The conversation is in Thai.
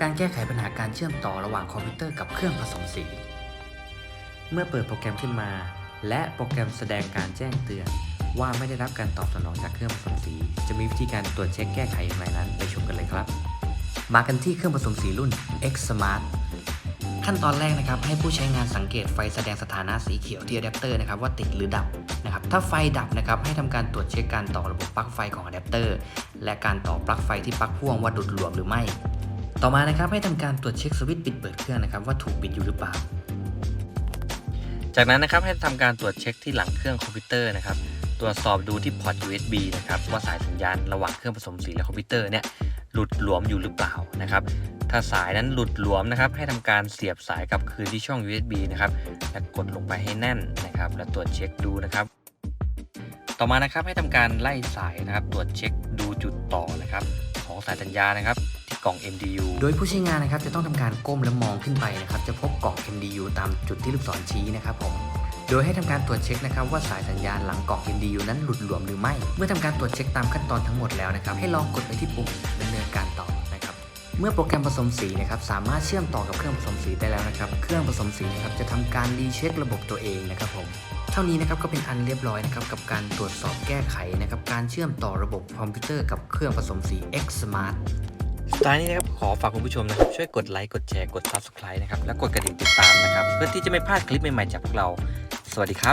การแก้ไขปัญหาการเชื่อมต่อระหว่างคอมพิวเตอร์กับเครื่องผสมสี เมื่อเปิดโปรแกรมขึ้นมา และโปรแกรมแสดงการแจ้งเตือน ว่าไม่ได้รับการตอบสนองจากเครื่องผสมสี จะมีวิธีการตรวจเช็คแก้ไขอย่างไรนั้นไปชมกันเลยครับ มากันที่เครื่องผสมสีรุ่น X Smart ขั้นตอนแรกนะครับให้ผู้ใช้งานสังเกตไฟแสดงสถานะสีเขียวที่อะแดปเตอร์นะครับว่าติดหรือดับนะครับถ้าไฟดับนะครับให้ทำการตรวจเช็คการต่อระบบปลั๊กไฟของอะแดปเตอร์และการต่อปลั๊กไฟที่ปลั๊กพ่วงว่าดุดหลวมหรือไม่ ต่อมานะครับให้ทำการตรวจเช็คสวิตช์ปิดเปิดเครื่องนะครับว่าถูกปิดอยู่หรือเปล่า จากนั้นนะครับให้ทำการตรวจเช็คที่หลังเครื่องคอมพิวเตอร์นะครับตรวจสอบดูที่พอร์ต USB นะครับว่าสายสัญญาณระหว่างเครื่องผสมสีและคอมพิวเตอร์เนี่ยหลุดหลวมอยู่หรือเปล่านะครับถ้าสายนั้นหลุดหลวมนะครับให้ทำการเสียบสายกลับคืนที่ช่อง USB นะครับและกดลงไปให้แน่นนะครับและตรวจเช็คดูนะครับ ต่อมานะครับให้ทำการไล่สายนะครับตรวจเช็คดูจุดต่อนะครับของสายสัญญาณนะครับ กล่อง MDU โดยผู้ใช้งานนะครับจะต้องทำการก้มและมองขึ้นไปนะครับจะพบกล่อง MDU ตามจุดที่ลูกศรชี้นะครับผมโดยให้ทำการตรวจเช็คนะครับว่าสายสัญญาณหลังกล่อง MDU นั้นหลุดหลวมหรือไม่ เมื่อทำการตรวจเช็คตามขั้นตอนทั้งหมดแล้วนะครับให้ลองกดไปที่ปุ่มดำเนินการต่อนะครับเมื่อโปรแกรมผสมสีนะครับสามารถเชื่อมต่อกับเครื่องผสมสีได้แล้วนะครับเครื่องผสมสีนะครับจะทำการรีเช็คระบบตัวเองนะครับผมเท่านี้นะครับก็เป็นอันเรียบร้อยนะครับกับการตรวจสอบแก้ไขนะครับการเชื่อมต่อระบบคอมพิวเตอร์กับเครื่องผสมสี X Smart ท้ายนี้นะครับขอฝากคุณผู้ชมนะครับช่วยกดไลค์กดแชร์กด Subscribe นะครับและกดกระดิ่งติดตามนะครับ เพื่อที่จะไม่พลาดคลิปใหม่ๆจากพวกเรา สวัสดีครับ